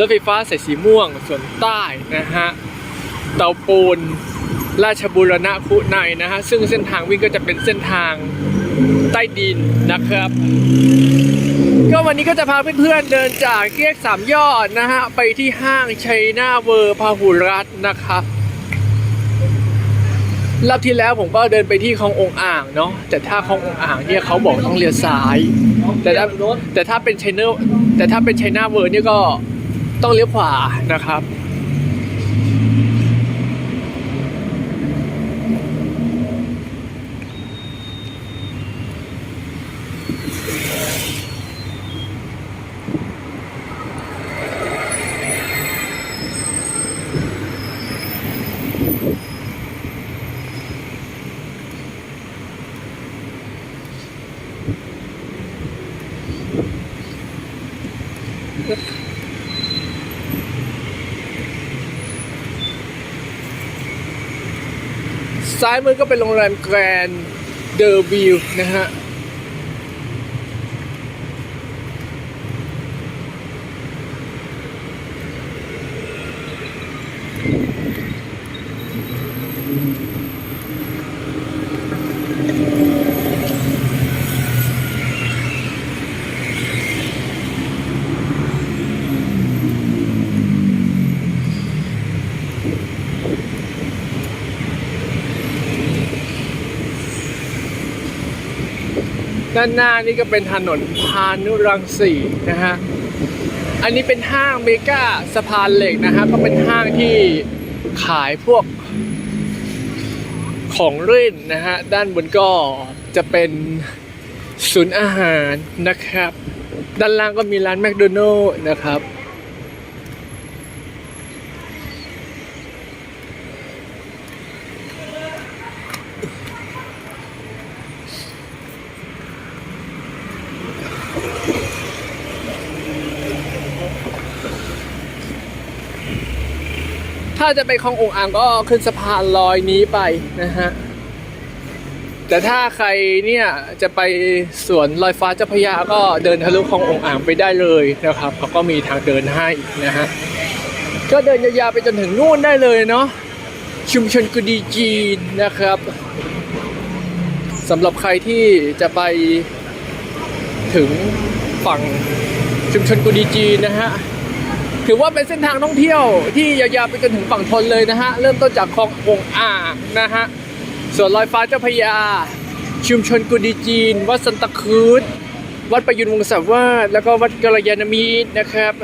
รถไฟฟ้าสายสีม่วงส่วนใต้นะฮะเตาปูนราชบุรณะคุในนะฮะซึ่งเส้นทางวิ่งก็จะเป็นเส้นทางใต้ดินนะครับ ก็วันนี้ก็จะพาเพื่อนๆเดินจากเกียกสามยอดนะฮะไปที่ห้างชัยนาเวอร์พาหุรัตนะครับรอบที่แล้วผมก็เดินไปที่คลององอ่างเนาะแต่ถ้าคลององอ่างเนี่ยเขาบอกต้องเลี้ยวซ้าย แต่ถ้าแต่ถ้าเป็นชัยนาแต่ถ้าเป็นชัยนาเวอร์เนี่ยก็ ต้องเลี้ยวขวานะครับ ซ้ายมือก็เป็นโรงแรมแกรนเดอร์วิวนะฮะ ด้านหน้านี่ก็เป็นถนนพานุรังสีนะฮะ อันนี้เป็นห้างเมกาสะพานเหล็กนะฮะ ก็เป็นห้างที่ขายพวกของเล่นนะฮะ ด้านบนก็จะเป็นศูนย์อาหารนะครับ ด้านล่างก็มีร้านแมคโดนัลล์นะครับ ถ้าจะไปคลององอ่างก็ขึ้นสะพานลอยนี้ไปนะฮะ แต่ถ้าใครเนี่ยจะไปสวนลอยฟ้าเจ้าพยาก็เดินทะลุคลององอ่างไปได้เลยนะครับเขาก็มีทางเดินให้นะฮะ ก็เดินยาวๆไปจนถึงนู่นได้เลยเนาะชุมชนกุดีจีนนะครับสำหรับใครที่จะไป ถึงฝั่งชุมชนกุดีจีนนะฮะถือว่าเป็นเส้นทางท่องเที่ยวที่ยาวๆไปจนถึงฝั่งทนเลยนะฮะ เริ่มต้นจากคลององอ่างนะฮะส่วนลอยฟ้าเจ้าพยา ชุมชนกุดีจีน วัดสันตะคืนวัดประยุนวงศาวาสแล้วก็วัดกัลยาณมิตรนะครับ